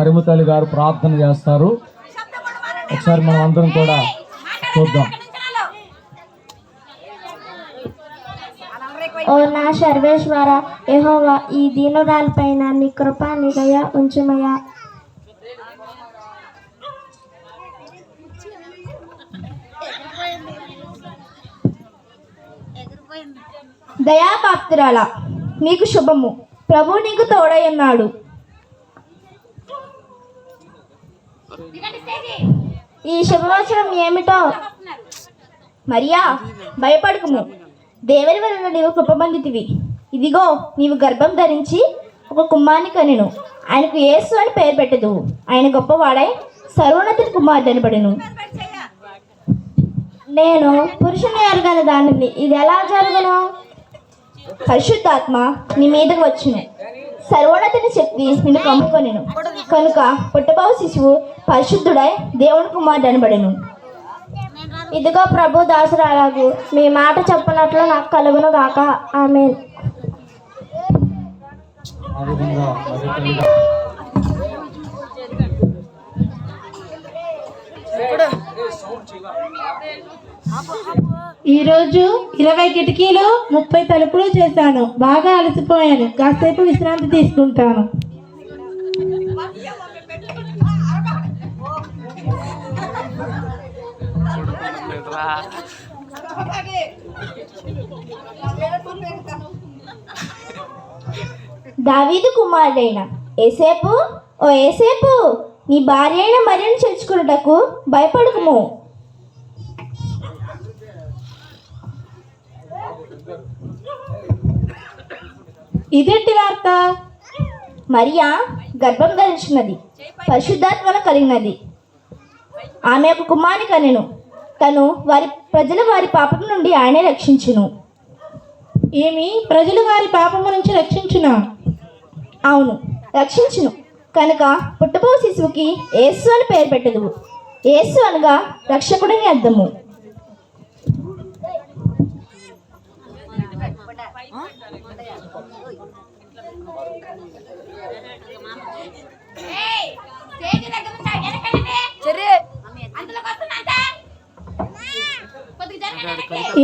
హరిమతల్లి గారు ప్రార్థన చేస్తారు. ఒకసారి మనం అందరం కూడా చూద్దాం. ఓ నా సర్వేశ్వర యెహోవా ఈ దీనురాలపైన నీ కృప నీ దయ ఉంచుమయ్యా. దయాపాత్రాల నీకు శుభము. ప్రభు నీకు తోడై ఉన్నాడు. ఈ శుభవచనం ఏమిటో? మరియా భయపడకుము. దేవుని వలన నీవు కృపబంధితివి ఇదిగో నీవు గర్భం ధరించి ఒక కుమ్మాన్ని కనెను. ఆయనకు యేసు అని పేరు పెట్టదు. ఆయన గొప్పవాడై సర్వోన్నతుని కుమారుడు అనబడెను నేను పురుషుని ఎరగల దానిని. ఇది ఎలా జరుగును? పరిశుద్ధాత్మ నీ మీదకు వచ్చును. సర్వోన్నతిని శక్తి నిన్ను కమ్ముకొనెను కనుక పుట్టబావు శిశువు పరిశుద్ధుడై దేవుని కుమారుడు అనబడెను. ఇదిగో ప్రభు దాసురాలకు మీ మాట చెప్పినట్లు నాకు కలుగును గాక. ఆమె ఇప్పుడు ఈరోజు ఇరవై కిటికీలు ముప్పై తలుపులు చేశాను. బాగా అలసిపోయాను. కాసేపు విశ్రాంతి తీసుకుంటాను. దావీదు కుమారుడైన ఏసేపు ఓ ఏసేపు నీ భార్య అయిన మరిని చేర్చుకున్నటకు భయపడకుము. ఇదేంటి వార్త? మరియా గర్భం ధరించినది పరిశుద్ధాత్మన కలిగినది. ఆమె ఒక కుమారుని కనెను. తను వారి ప్రజలు వారి పాపం నుండి ఆయనే రక్షించును. ఏమి? ప్రజలు వారి పాపము నుంచి రక్షించునా? అవును రక్షించును. కనుక పుట్టబో శిశువుకి యేసు అని పేరు పెట్టదు యేసు అనగా రక్షకుడని అర్థము.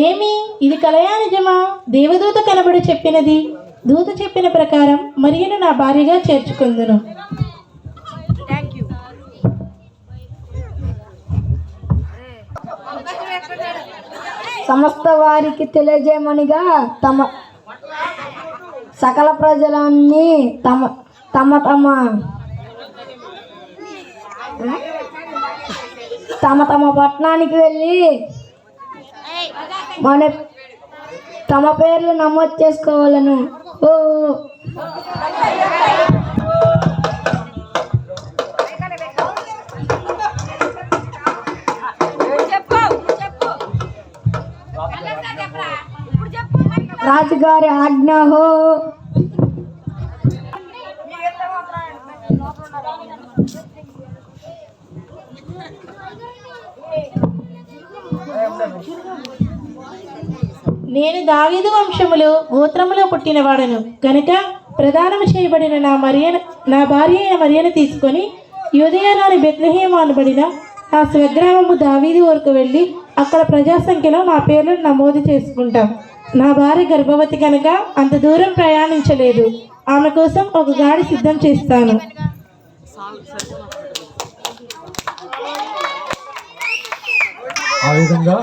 ఏమి? ఇది కలయా నిజమా దేవదూత కనబడి చెప్పినది. దూత చెప్పిన ప్రకారం మరియను నా భార్యగా చేర్చుకుందును. సమస్త వారికి తెలియజేయమనిగా తమ సకల ప్రజలన్నీ తమ తమ తమ తమ తమ పట్టణానికి వెళ్ళి మన తమ పేర్లు నమోదు చేసుకోవాలను. ఓ. రాజుగారి ఆజ్ఞ హో. నేను దావీదు వంశములో గోత్రములో పుట్టినవాడను కనుక ప్రదానం చేయబడిన నా మరియను నా భార్య అయిన మరియను తీసుకొని యూదయలోని బెత్లహేము అనబడిన ఆ స్వగ్రామము దావీదు వరకు వెళ్ళి అక్కడ ప్రజా సంఖ్యలో మా పేర్లను నమోదు చేసుకుంటాం. నా భార్య గర్భవతి కనుక అంత దూరం ప్రయాణించలేదు. ఆమె కోసం ఒక గాడి సిద్ధం చేస్తాను. ఆ విధంగా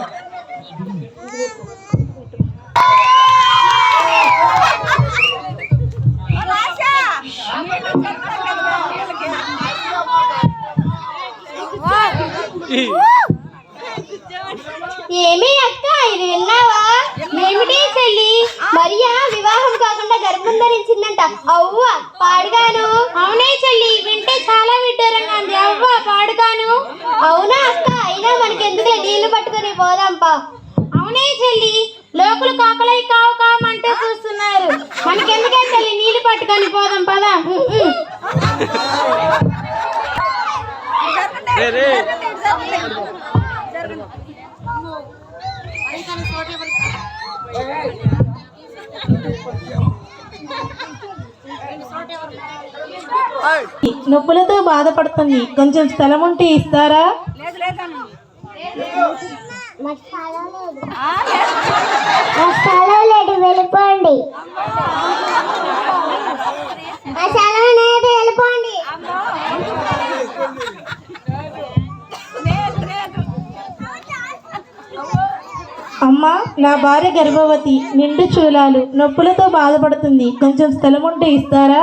ఏమి అక్క ఇది విన్నావా? ఏమిటి చెల్లి? మరియా వివాహం కాకుండా గర్భం ధరించిందంట. అవ్వ పాడుగాను. అవునే చెల్లి వింటే చాలా విడ్డూరంగా ఉంది. అవ్వ పాడుగాను. అవునా అక్క? అయినా మనకెందుకు నీళ్ళు పట్టుకొని పోదాంపా? అవునే చెల్లి లోకులు కాకలై కావు కామంటూ చూస్తున్నారు. మనకెందుకే చెల్లి నీళ్ళు పట్టుకొని పోదాం పదా. నొప్పులతో బాధపడుతుంది. కొంచెం స్థలం ఉంటే ఇస్తారా? నా స్థలం లేదు వెళ్ళిపోండి. నా భార్య గర్భవతి నిండు చూలాలు నొప్పులతో బాధపడుతుంది. కొంచెం స్థలం ఉంటే ఇస్తారా?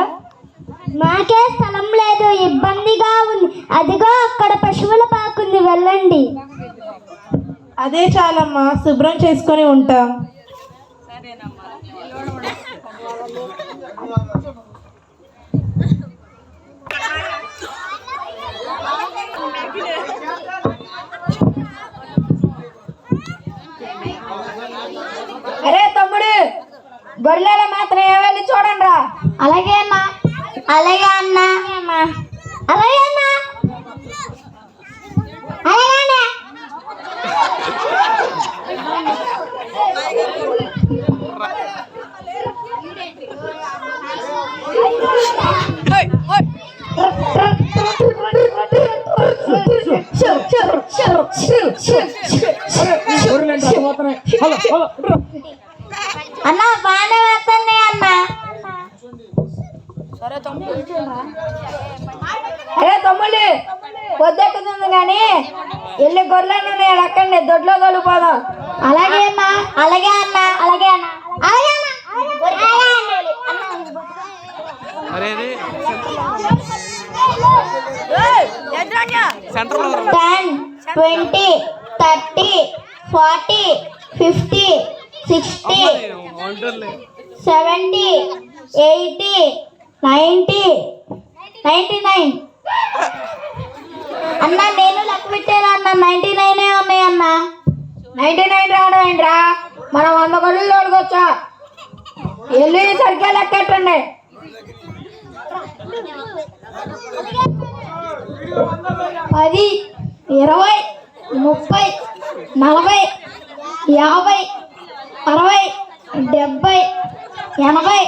మాకే స్థలం లేదు. ఇబ్బందిగా ఉంది. అదిగో అక్కడ పశువుల పాకుంది. వెళ్ళండి. అదే చాలమ్మా. శుభ్రం చేసుకొని ఉంటాం అరే తమ్ముడు గొర్రెల మాత్రం ఏమేమి చూడండి రా. అలాగే అమ్మా అలాగే అన్నా. అలాగే అన్నా. అలాగే అన్నా. హలో అన్న ten twenty thirty forty fifty sixty seventy eighty ninety ninety nine. అన్న నేను లెక్క పెట్టాను అన్న? నైంటీ నైనే ఉన్నాయి అన్న. నైన్టీ నైన్ రావడం ఏంట్రా? మనం వంద గొర్రెలు తోలుకొచ్చా? ఎల్లి సరిగ్గా లెక్కెట్టండి. పది ఇరవై ముప్పై నలభై యాభై అరవై డెబ్బై ఎనభై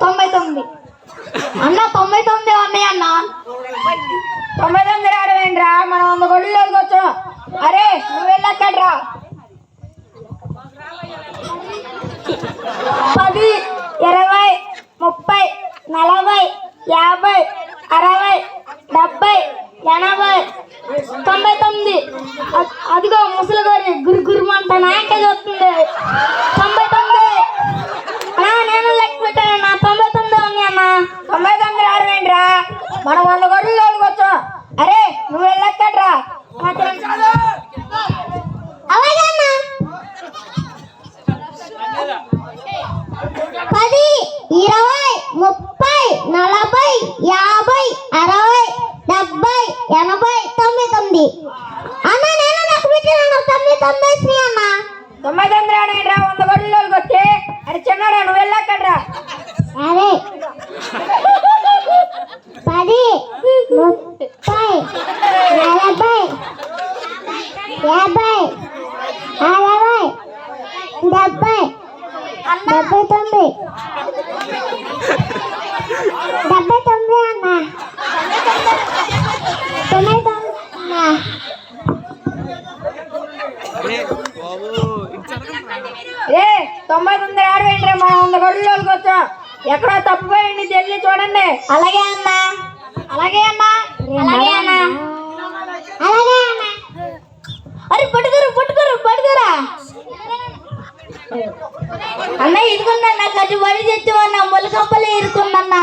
తొంభై తొమ్మిది. అన్న తొంభై తొమ్మిది ఉన్నాయి అన్న. తొంభై తొమ్మిది రావడం మనం వంద గొర్రెలు తోలుకొచ్చా అరే నువ్వు వెళ్ళక్కడ్రా పది ఇరవై ముప్పై నలభై యాభై అరవై డెబ్బై ఎనభై తొంభై తొమ్మిది. అదిగో ముసలి గారి గురు గురుమంట నాయక చూస్తుంది తొంభై తొమ్మిది. అన్నా, నేను లెక్క పెట్టాను తొంభై తొమ్మిది ఉంది అన్న. తొంభై తొమ్మిది ఆరు ఏంట్రా? మనం వంద గొర్రెలు తోలుకొచ్చా అరే నువ్వు వెళ్ళక్కడ్రా అలాగే అన్న పది ఇరవై ముప్పై నలభై యాభై అరవై డెబ్బై ఎనభై తొంభై తొమ్మిది అన్న నేను నాకు పెట్టిన తొమ్మిది తొంభై శ్రీ అన్న తొంభై తొమ్మిది రావడం ఏంట్రా వంద గొర్రెలు తోలుకొచ్చి అరే చిన్నాడా నువ్వు వెళ్ళక్కడ్రా సరే పది ముప్పై నలభై యాభై అరవై డెబ్బై డెబ్బై తొమ్మిది డెబ్బై తొమ్మిది అన్న తొంభై తొమ్మిది అన్న ఏ తొంభై తొమ్మిది రావడం ఏంట్రా మనం వంద గొర్రెలు తోలుకొచ్చా ఎక్కడో తప్పిపోయింది జల్లి చూడండి అలాగే అన్న అలాగే అన్న అలాగే అన్న అలాగే అన్న అరే పట్టుకురు పట్టుకురు పట్టుకురా. అన్న ఇరుకుందన్న గది వడి తెచ్చామన్న మొలకంపలు ఇరుకుందన్న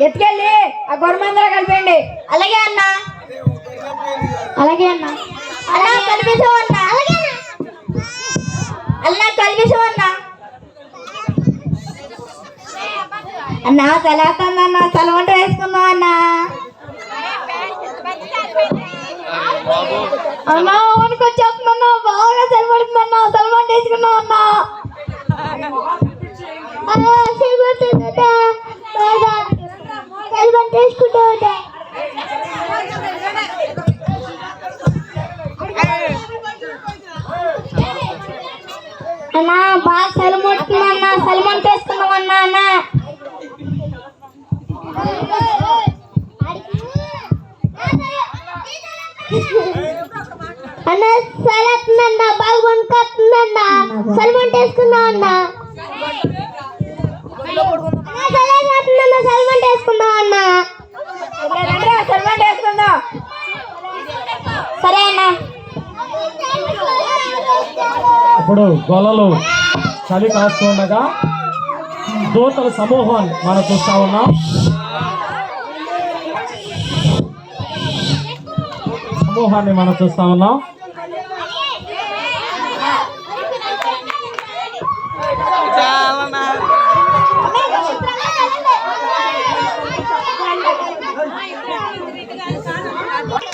ఎత్తుకెళ్ళి ఆ గొర్రెమందరూ కలిపండి అలాగే అన్న. అలాగే అన్న. అలా కనిపించవన్న అలాగే అన్న. అన్న కనిపించవన్న అన్న. తలేస్తుందన్న తలవంట వేసుకుందాం అన్న. అన్నా ఊరికి వచ్చేస్తున్నా బాగా సరిపడుతుందన్నా సల్మాన్ వేసుకున్నా అన్నా చేసుకుంటా అన్నా బాగా సలిమొట్టుకున్నా అన్నా సలిమొట్టు వేసుకున్నాం అన్నా Hey! అన్న సలత్నన్న బాగా వణుకొస్తుందన్న సల్మంట్ వేసుకుందాం అన్న. సలత్నన్న సల్మంట్ వేసుకుందాం అన్న. సర్వెంట్ వేసుకుందాం సరే అన్న. ఇప్పుడు గొల్లలు చలి కాస్తుండగా దోతల సమూహాన్ని మనం చూస్తా ఉన్నాం. సమూహాన్ని మనం చూస్తా ఉన్నాం.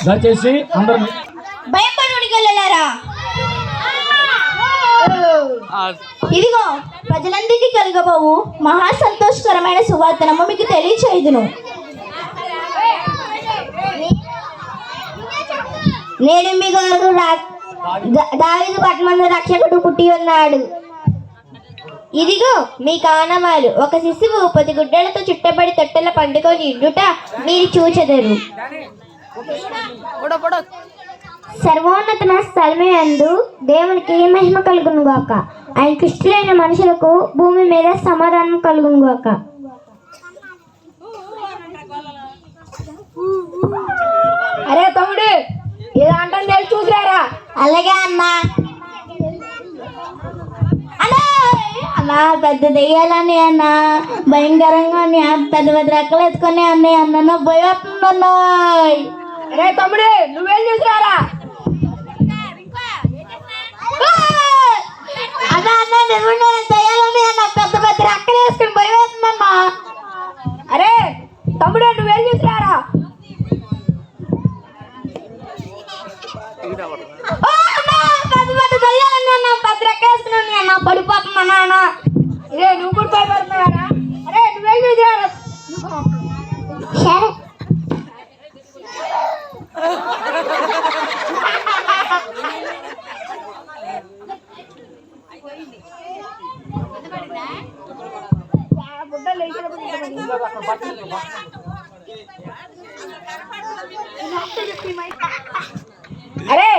దయచేసి ఇదిగో ప్రజలందరికీ కలగబోవు మహా సంతోషకరమైన సువార్తనము మీకు తెలియచేయుదును. నేను మీ కొరకు దావిదు పట్మందు రక్షకుడు పుట్టి ఉన్నాడు. ఇదిగో మీ కానవాలు ఒక శిశువు పది గుడ్డలతో చుట్టబడి తొట్టెల పండుకొని ఇండుట మీరు చూచెదరు. సర్వోన్నతమైన స్థలమే అందు దేవునికి మహిమ కలుగును గాక ఆయన కృష్ణులైన మనుషులకు భూమి మీద సమాధానం కలుగును గాక అరే తమ్ముడు అంటాను తెలిసి చూసిరారా అలాగే అన్న. అన్నా అన్నా పెద్ద దెయ్యాలని అన్న భయంకరంగా పెద్ద పెద్ద రెక్కలు ఎత్తుకొని అన్నయ్య అన్న. భయం అరే తమ్ముడు నువ్వేం చూసిరారా అన్న అన్న నిజంగా దెయ్యాలని అన్న పెద్ద పెద్ద రెక్కలు వేసుకొని భయం అరే తమ్ముడు నువ్వేం చూసిరారా ఓ అన్న, పెద్ద పెద్ద దెయ్యాలని అన్న పెద్ద రెక్క వేసుకుని అన్న పడిపోతుందన్నా అన్న అరే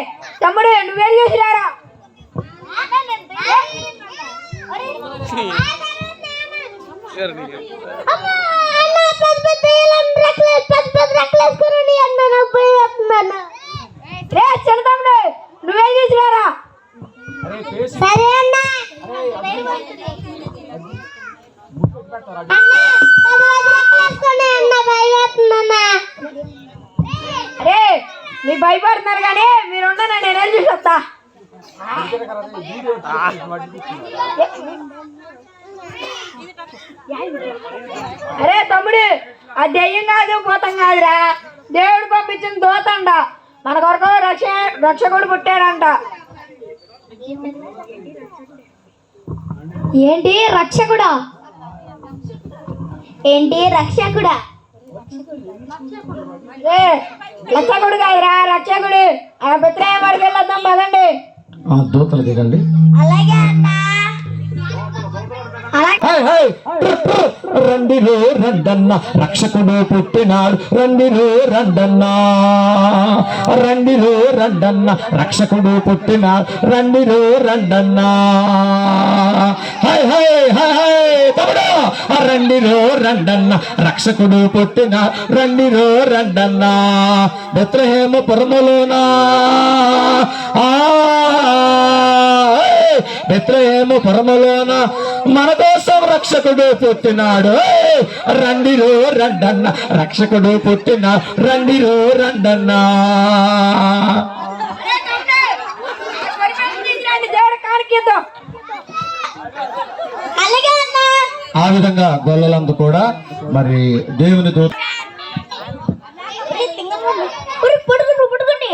నువ్వు కూడా భయపడుతున్నావారా అరే నువ్వేం చూసిరారా సరే అరే తమ్ముడు నువ్వేం చూసిరారా రే చిన్న తమ్ముడు నువ్వేం చూసిరారా సరే అన్న అరే మీరు భయపడుతున్నారు కానీ మీరు ఉండనా నేను వెళ్ళి చూసి వస్తా అరే తమ్ముడు ఆ దెయ్యం కాదు భూతం కాదురా దేవుడు పంపించిన దోతండ మన కొరకు రక్ష రక్షకుడు పుట్టాడంట. ఏంటి రక్షకుడా? ఏంటి రక్షకుడా? రక్షకుడు కాదురా రక్షకుడు. ఆ పిత్రయ్య వాడికి వెళ్ళొద్దాం పదండి. ఆ దూతలు దిగండి. అలాగే అన్నా! రండిలో రండన్న. రక్షకుడు పుట్టినాడు. రండిలో రండన్న. రండిలో రండన్న. రక్షకుడు పుట్టినాడు. రండిలో రండన్న. హై హై హై హై. తమ్ముడు. రండిలో రండన్న. రక్షకుడు పుట్టిన రండిలో రండన్న. బెత్రహేమ పురములోనా. ఆ బెత్రహేమ పురములోన మన కోసం రక్షకుడు పుట్టినాడు! రండిరో రండన్న. రక్షకుడు పుట్టిన రండిరో రండన్న. ఆ విధంగా గొల్లలందు కూడా మరి దేవుని దూత పుడుకుని పుడుకుని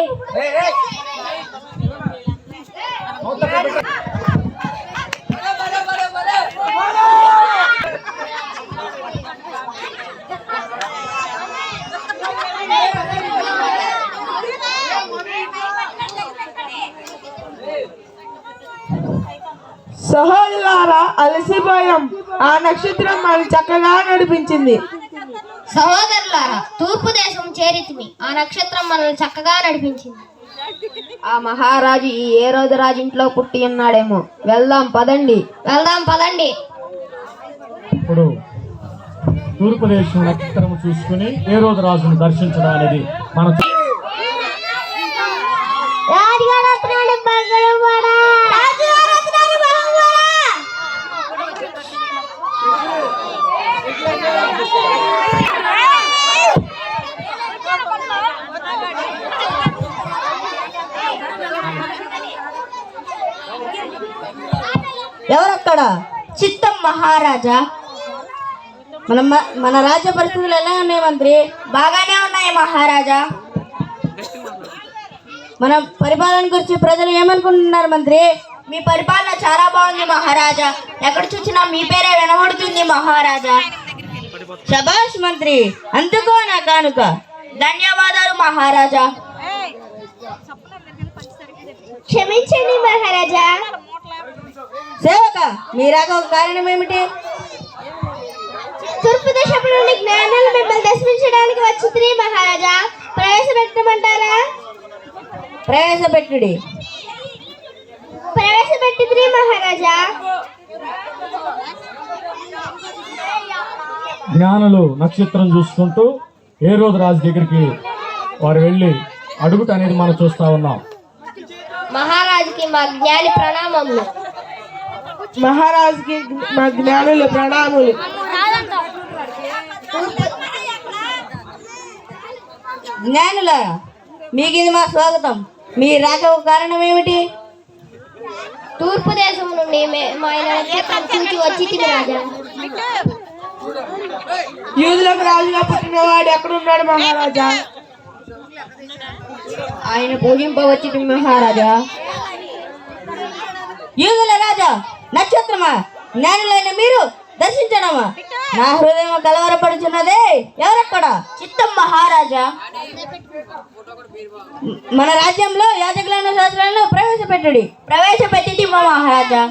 సహోదరులారా అలసిపోయాం ఆ నక్షత్రం మనం చక్కగా నడిపించింది. సహోదరులారా తూర్పు దేశం చేరితిమి. ఆ నక్షత్రం మనల్ని చక్కగా నడిపించింది. ఆ మహారాజు ఈ ఏ రోజు రాజు ఇంట్లో పుట్టి ఉన్నాడేమో. వెళ్దాం పదండి. వెళ్దాం పదండి. ఇప్పుడు తూర్పు దేశం నక్షత్రం చూసుకుని ఏ రోజు రాజును దర్శించడం అనేది మన ఎవరక్కడ? చిత్తం మహారాజా. మన మన రాజ్య పరిస్థితులు ఎలా ఉన్నాయి మంత్రి? బాగానే ఉన్నాయి మహారాజా. మన పరిపాలన గురించి ప్రజలు ఏమనుకుంటున్నారు మంత్రి? మీ పరిపాలన చాలా బాగుంది మహారాజా. ఎక్కడ చూసినా మీ పేరే వినబడుతుంది మహారాజా. శబాష్ మంత్రి అందుకో నా కానుక? ధన్యవాదాలు మహారాజా. క్షమించండి మహారాజా. సేవక మీ రాక ఒక కారణం ఏమిటి? తూర్పు దేశం నుండి జ్ఞానాలు మిమ్మల్ని దర్శించడానికి వచ్చింది మహారాజా ప్రవేశపెట్టమంటారా ప్రవేశపెట్టుడి. ప్రవేశపెట్టింది మహారాజా. జ్ఞానులు నక్షత్రం చూసుకుంటూ ఏ రోజు రాజు దగ్గరికి వారు వెళ్ళి అడుగుట అనేది మనం చూస్తా ఉన్నాం. మహారాజుకి మా జ్ఞాని ప్రణామములు. మహారాజుకి మా జ్ఞానుల ప్రణాములు. జ్ఞానులారా మీకు ఇది మా స్వాగతం. మీ రాక ఒక కారణం ఏమిటి? తూర్పు దేశం నుండి చూచి వచ్చి రాజా. యూదులకు రాజుగా పుట్టినవాడు ఎక్కడున్నాడు మహారాజా? ఆయన పూజింపవచ్చి మహారాజా. యూదుల రాజా నక్షత్రమా? జ్ఞానులైన మీరు దర్శించడమా? నా హృదయం కలవరపడుచున్నదే ఎవరక్కడ? చిత్తం మహారాజా. మన రాజ్యంలో యాజకులను శాస్త్రాలను ప్రవేశపెట్టుడి. ప్రవేశపెట్టి మా మహారాజా.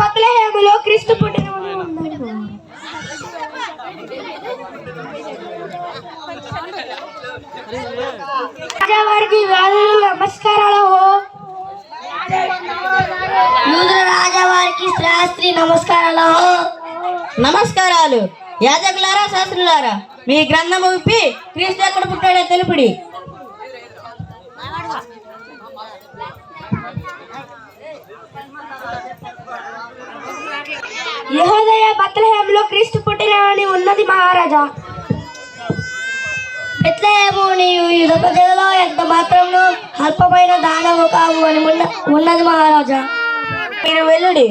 బత్లహేములో క్రీస్తు పుట్టిన రాజావారికి వ్యాధులు నమస్కారాలు యూదుల రాజావారికి శాస్త్రి నమస్కారాలు నమస్కారాలు. యాజకులారా శాస్త్రులారా మీ గ్రంథము విప్పి క్రీస్తు ఎక్కడ పుట్టాడో తెలుపుడి. యహోదయ బత్లహేములో క్రీస్తు అని ఉన్నది మహారాజా. ఎట్లేమో నీవు యుధ ప్రజలలో ఎంత మాత్రంలో అల్పమైన దానము కావు అని ఉన్న ఉన్నది మహారాజా. మీరు వెళ్ళుడి.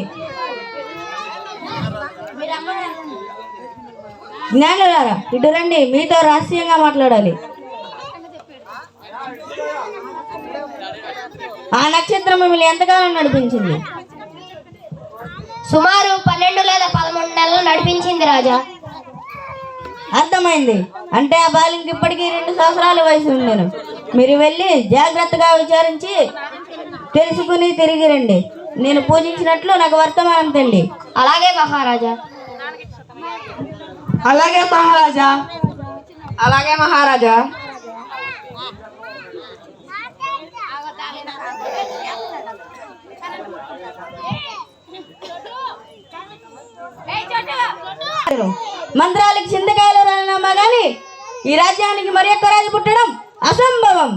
జ్ఞానులారా ఇటు రండి మీతో రహస్యంగా మాట్లాడాలి. ఆ నక్షత్రం మిమ్మల్ని ఎంతకాలం నడిపించింది? సుమారు పన్నెండు లేదా పదమూడు నెలలు నడిపించింది రాజా. అర్థమైంది. అంటే ఆ బాలింకి ఇప్పటికీ రెండు సంవత్సరాల వయసు ఉండను మీరు వెళ్ళి జాగ్రత్తగా విచారించి తెలుసుకుని తిరిగి రండి. నేను పూజించినట్లు నాకు వర్తమానం తండి. అలాగే మహారాజా. అలాగే మహారాజా. అలాగే మహారాజా. మంత్రాలకి చింతకాయలు రానమ్మా గాని ఈ రాజ్యానికి మరి ఒక్క రాజు పుట్టడం అసంభవం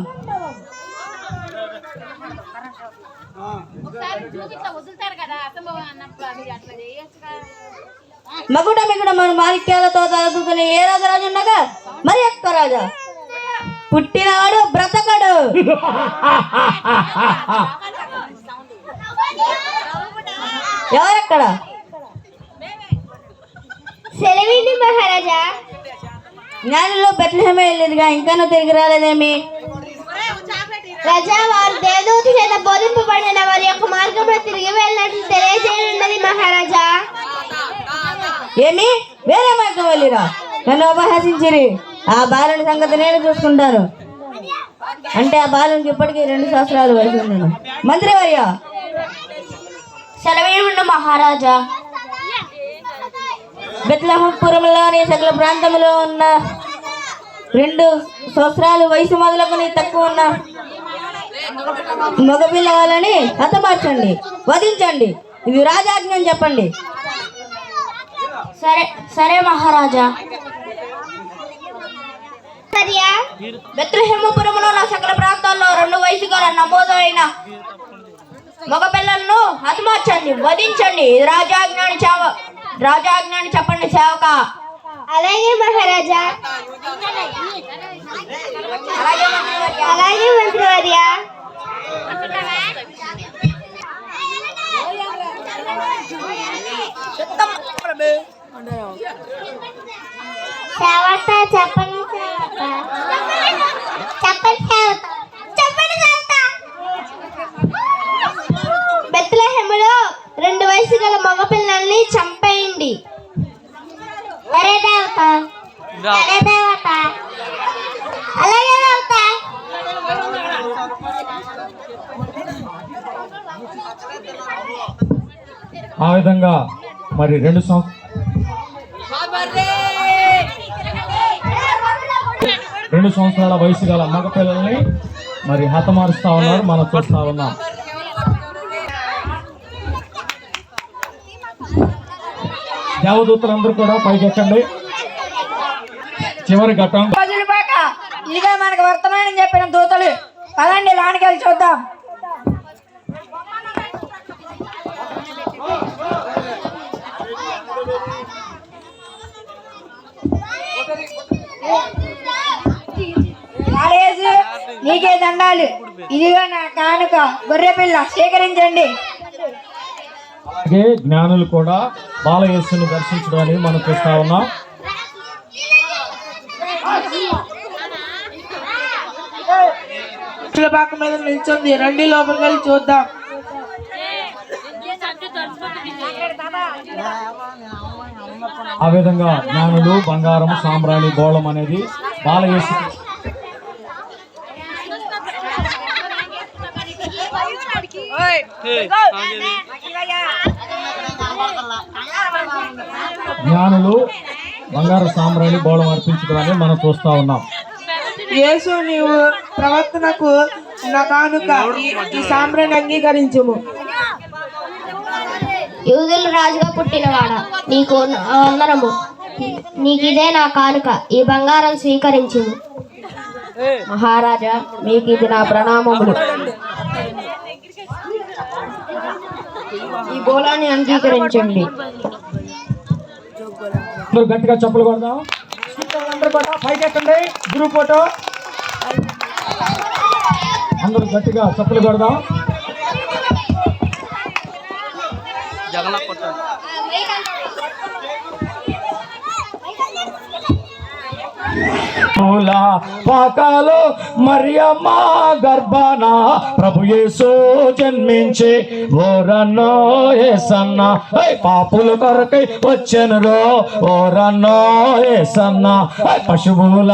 మగుడ మిగుడ మన మాణిక్యాలతో చదువుకుని ఏ రాజు రాజు ఉండగా మరి ఒక్క రాజా పుట్టినవాడు బ్రతకడు ఎవరక్కడ సెలవింది మహారాజా. జ్ఞానులు బెత్లహేమే వెళ్ళేదిగా ఇంకానూ తిరిగి రాలేదేమి? రాజా వారు దేవదూతి చేత బోధింపబడిన వారి యొక్క మార్గంలో తిరిగి వెళ్ళినట్లు తెలియజేయనున్నది మహారాజా. ఏమి? వేరే మార్గం వెళ్ళిరా. నన్ను అపహసించిరి. ఆ బాలుని సంగతి నేను చూసుకుంటాను. అంటే ఆ బాలునికి ఇప్పటికీ రెండు సంవత్సరాలు వయసు ఉన్నాను మంత్రివర్య! సెలవేముండు మహారాజా. బెత్లహపురంలోని సకల ప్రాంతంలో ఉన్న రెండు సంవత్సరాలు వయసు మొదలుకొని తక్కువ ఉన్న మగపిల్లవాళ్ళని హతమార్చండి వధించండి. ఇది రాజాజ్ఞ అని చెప్పండి. సరే సరే మహారాజా. మరియా బెత్లహేమపురంలో ఉన్న సకల ప్రాంతాల్లో రెండు వయసు గల నమోదైన మగపిల్లలను హతమార్చండి వధించండి. ఇది రాజాజ్ఞాని చావ రాజాజ్ఞాని చెప్పండి సేవక. అలాగే మహారాజా. అలాగే మంత్రివర్య. సేవత చెప్పండి సేవత చెప్పండి సేవత చెప్పండి సేవత బెత్లహెములో రెండు వయసు గల మగపిల్లల్ని చంపేయండి. అరే దేవత అరే దేవత. అలాగే దేవత. ఆ విధంగా మరి రెండు సంవత్సరాలు రెండు సంవత్సరాల వయసు గల మగపిల్లల్ని మరి హతమారుస్తా ఉన్నారు మనం చూస్తా ఉన్నాం దేవదూతలందరూ కూడా పైకెక్కండి చివరి ఘట్టం. పాక ఇదిగా మనకు వర్తమానం చెప్పిన దూతలు. పదండి లోనికి వెళ్ళి చూద్దాం. కాలేజు నీకే దండాలు. ఇదిగా నా కానుక గొర్రె పిల్ల స్వీకరించండి. అలాగే జ్ఞానులు కూడా బాలయేసుని దర్శించడం అనేది మనం చూస్తా ఉన్నాం. పాక మీద నిల్చుంది రండి లోపలికి వెళ్ళి చూద్దాం. ఆ విధంగా జ్ఞానులు బంగారం సాంబ్రాణి గోళం అనేది బాలయేసు జ్ఞానులు బంగారు సాంబ్రాణి గోళం అర్పించడం అనేది మనం చూస్తా ఉన్నాం. యేసు నీవు ప్రవర్తనకు నా కానుక. ఈ- సాంబ్రాన్ని అంగీకరించుము. యూదులు రాజుగా పుట్టినవాడా. నీకు వందనము నీకు ఇదే నా కానుక. ఈ బంగారం స్వీకరించింది మహారాజా మీకు ఇది నా ప్రణామములు ఈ గోళాన్ని అంగీకరించండి. అందరూ గట్టిగా చెప్పులు కొడదాం. అందరూ కూడా పైకి ఎక్కండి గ్రూప్ ఫోటో. అందరూ గట్టిగా చెప్పులు కొడదాం. మూల పాకాలు మరియమ్మ గర్భాన ప్రభు యేసు జన్మించి ఓరన్నో ఏసన్న. పాపుల కొరకై వచ్చెనురో ఓరన్నో ఏసన్న. పశువుల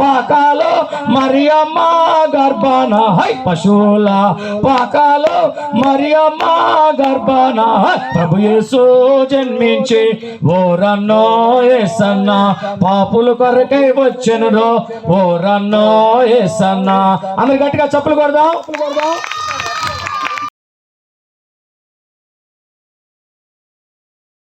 పాకాలు మరియమ్మ గర్భాన. హై పశువుల పాకాలు మరియమ్మ గర్భాన. హై ప్రభు యేసు జన్మించి ఓరన్నో ఏసన్న. పాపుల కొరకై వచ్చెనురో ఓ రన్నో ఏసన్నా అందరు గట్టిగా చెప్పులు కొడదాం చెప్పులు కొడదాం.